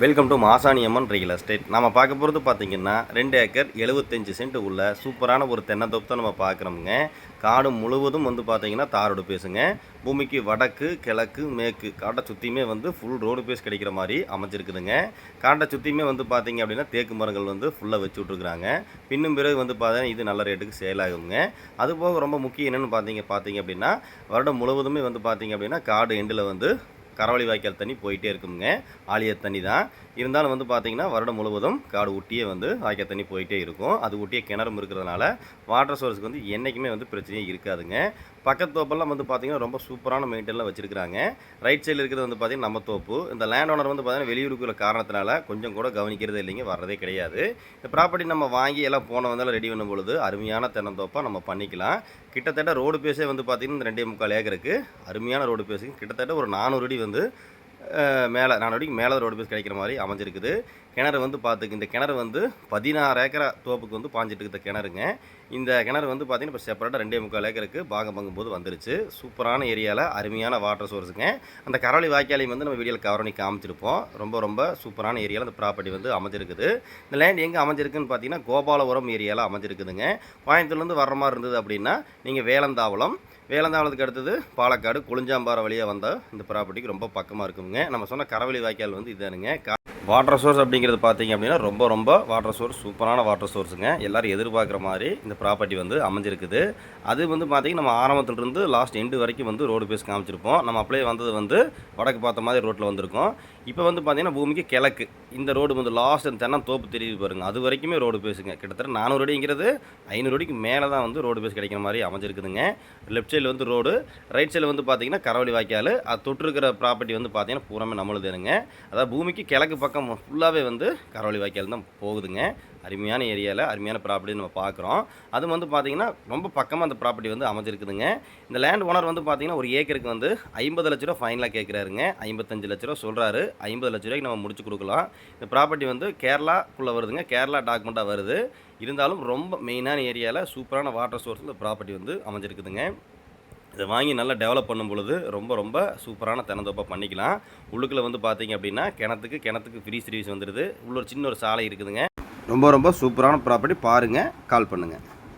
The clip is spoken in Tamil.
Welcome to Masaniamman real estate நம்ம பார்க்க போகிறது பார்த்தீங்கன்னா ரெண்டு ஏக்கர் எழுபத்தஞ்சு சென்ட் உள்ள சூப்பரான ஒரு தென்னந்தோப்பு தான் நம்ம பார்க்குறோமுங்க. காடு முழுவதும் வந்து பார்த்தீங்கன்னா தாரோடு பேசுங்க. பூமிக்கு வடக்கு கிழக்கு மேற்கு காட்டை சுற்றியுமே வந்து ஃபுல் ரோடு பேஸ் கிடைக்கிற மாதிரி அமைச்சிருக்குதுங்க காட்டை சுற்றியுமே வந்து பார்த்திங்க அப்படின்னா தேக்கு மரங்கள் வந்து ஃபுல்லாக வச்சு விட்ருக்குறாங்க பின்னும் பிறகு வந்து பார்த்தீங்கன்னா இது நல்ல ரேட்டுக்கு சேல் ஆகுங்க. அதுபோக ரொம்ப முக்கியம் என்னென்னு பார்த்தீங்க பார்த்தீங்க அப்படின்னா வருடம் முழுவதுமே வந்து பார்த்திங்க அப்படின்னா காடு எண்டில் வந்து கரவழி வாய்க்கால் தண்ணி போயிட்டே இருக்குங்க ஆலியர் தண்ணி தான். இருந்தாலும் வந்து பார்த்திங்கன்னா வருடம் முழுவதும் காடு ஒட்டியே வந்து வாய்க்கால் தண்ணி போயிட்டே இருக்கும். அது ஊட்டியே கிணறும் இருக்கிறதுனால வாட்டர் சோர்ஸுக்கு வந்து என்றைக்குமே வந்து பிரச்சனையே இருக்காதுங்க. பக்கத்து தோப்பெல்லாம் வந்து பார்த்திங்கன்னா ரொம்ப சூப்பரான மெயின்டெயினில் வச்சிருக்காங்க ரைட் சைடில் இருக்கிறது வந்து பார்த்திங்கன்னா நம்ம தோப்பு. இந்த லேண்ட் ஓனர் வந்து பார்த்தீங்கன்னா வெளியூருக்குள்ள காரணத்தினால கொஞ்சம் கூட கவனிக்கிறதே இல்லைங்க வர்றதே கிடையாது. இந்த ப்ராப்பர்ட்டி நம்ம வாங்கி எல்லாம் போன வந்தாலும் ரெடி பண்ணும் பொழுது அருமையான தென்னந்தோப்பாக நம்ம பண்ணிக்கலாம். கிட்டத்தட்ட ரோடு பேஸே வந்து பார்த்திங்கன்னா இந்த ரெண்டே முக்கால் ஏக்கருக்கு அருமையான ரோடு பேஸுக்கு கிட்டத்தட்ட ஒரு நானூறு அடி வந்து மேலே நானூறு அடிக்கு மேலே ரோடு பேஸ் கிடைக்கிற மாதிரி அமைஞ்சிருக்குது. கிணறு வந்து பார்த்துக்கு இந்த கிணறு வந்து பதினாறு ஏக்கரா தோப்புக்கு வந்து பாஞ்சிட்டு இருக்கிற கிணறுங்க. இந்த கிணறு வந்து பார்த்தீங்கன்னா இப்போ செப்பரேட்டாக ரெண்டே முக்கால் ஏக்கருக்கு பாகம் பங்கும் போது வந்துருச்சு. சூப்பரான ஏரியாவில் அருமையான வாட்டர் சோர்ஸுங்க அந்த கரவழி வாய்க்காலையும் வந்து நம்ம வீடியோவில் கவர் பண்ணி காமிச்சிருப்போம். ரொம்ப ரொம்ப சூப்பரான ஏரியாவில் இந்த ப்ராப்பர்ட்டி வந்து அமைஞ்சிருக்குது. இந்த லேண்ட் எங்கே அமைஞ்சிருக்குன்னு பார்த்தீங்கன்னா கோபாலபுரம் ஏரியாவில் அமைஞ்சிருக்குதுங்க. கோயம்புத்தூர்லேருந்து வர்ற மாதிரி இருந்தது அப்படின்னா நீங்கள் வேலந்தாவளம். வேலந்தாவளத்துக்கு அடுத்தது பாலக்காடு கொளிஞ்சாம்பாறை வழியாக வந்த இந்த ப்ராப்பர்ட்டிக்கு ரொம்ப பக்கமாக இருக்குங்க. நம்ம சொன்ன கரவழி வாய்க்கால் வந்து இதானுங்க. வாட்டர் சோர்ஸ் அப்படிங்கிறது பார்த்தீங்க அப்படின்னா ரொம்ப ரொம்ப வாட்டர் சோர்ஸ் சூப்பரான வாட்டர் சோர்ஸுங்க எல்லாரும் எதிர்பார்க்குற மாதிரி இந்த ப்ராப்பர்ட்டி வந்து அமைஞ்சிருக்குது. அது வந்து பார்த்திங்கன்னா நம்ம ஆரம்பத்துலேருந்து லாஸ்ட் எண்டு வரைக்கும் வந்து ரோடு பேஸ் காமிச்சிருப்போம். நம்ம அப்படியே வந்தது வந்து வடக்கு பார்த்த மாதிரி ரோட்டில் வந்திருக்கோம். இப்போ வந்து பார்த்திங்கன்னா பூமிக்கு கிழக்கு. இந்த ரோடு வந்து லாஸ்ட் அந்த தென்னம் தோப்பு தெரியுது பாருங்க. அது வரைக்குமே ரோடு பேஸுங்க கிட்டத்தட்ட நானூறு அடிங்கிறது ஐநூறு அடிக்கு மேலே தான் வந்து ரோடு பேஸ் கிடைக்கிற மாதிரி அமைஞ்சிருக்குதுங்க. லெஃப்ட் சைடில் வந்து ரோடு ரைட் சைடில் வந்து பார்த்தீங்கன்னா கரவழி வாய்க்கால். அது தொட்டிருக்கிற ப்ராப்பர்ட்டி வந்து பார்த்தீங்கன்னா பூராமே நம்மளுதுங்க அதாவது பூமிக்கு கிழக்கு பக்கம் பக்கம் ஃபுல்லாகவே வந்து கரவழி வாய்க்கால் தான் போகுதுங்க. அருமையான ஏரியாவில் அருமையான ப்ராப்பர்ட்டி நம்ம பார்க்குறோம் அது வந்து பார்த்திங்கன்னா ரொம்ப பக்கமாக அந்த ப்ராப்பர்ட்டி வந்து அமைஞ்சிருக்குதுங்க. இந்த லேண்ட் ஓனர் வந்து பார்த்தீங்கன்னா ஒரு ஏக்கருக்கு வந்து ஐம்பது லட்ச ரூபா ஃபைனலாக கேட்குறாருங்க ஐம்பத்தஞ்சு லட்ச ரூபா சொல்கிறாரு ஐம்பது லட்ச ரூபாய்க்கு நம்ம முடிச்சு கொடுக்கலாம். இந்த ப்ராப்பர்ட்டி வந்து கேரளாக்குள்ளே வருதுங்க. கேரளா டாக்குமெண்ட்டாக வருது. இருந்தாலும் ரொம்ப மெயினான ஏரியாவில் சூப்பரான வாட்டர் சோர்ஸ் இந்த ப்ராப்பர்ட்டி வந்து அமைஞ்சிருக்குதுங்க. இதை வாங்கி நல்லா டெவலப் பண்ணும் பொழுது ரொம்ப ரொம்ப சூப்பரான தென்னந்தோப்பாக பண்ணிக்கலாம். உள்ளுக்குள்ளே வந்து பார்த்தீங்க அப்படின்னா கிணத்துக்கு கிணத்துக்கு ஃப்ரீ சர்வீஸ் வந்துடுது உள்ள ஒரு சின்ன ஒரு சாலை இருக்குதுங்க. ரொம்ப ரொம்ப சூப்பரான ப்ராப்பர்ட்டி பாருங்கள் கால் பண்ணுங்கள்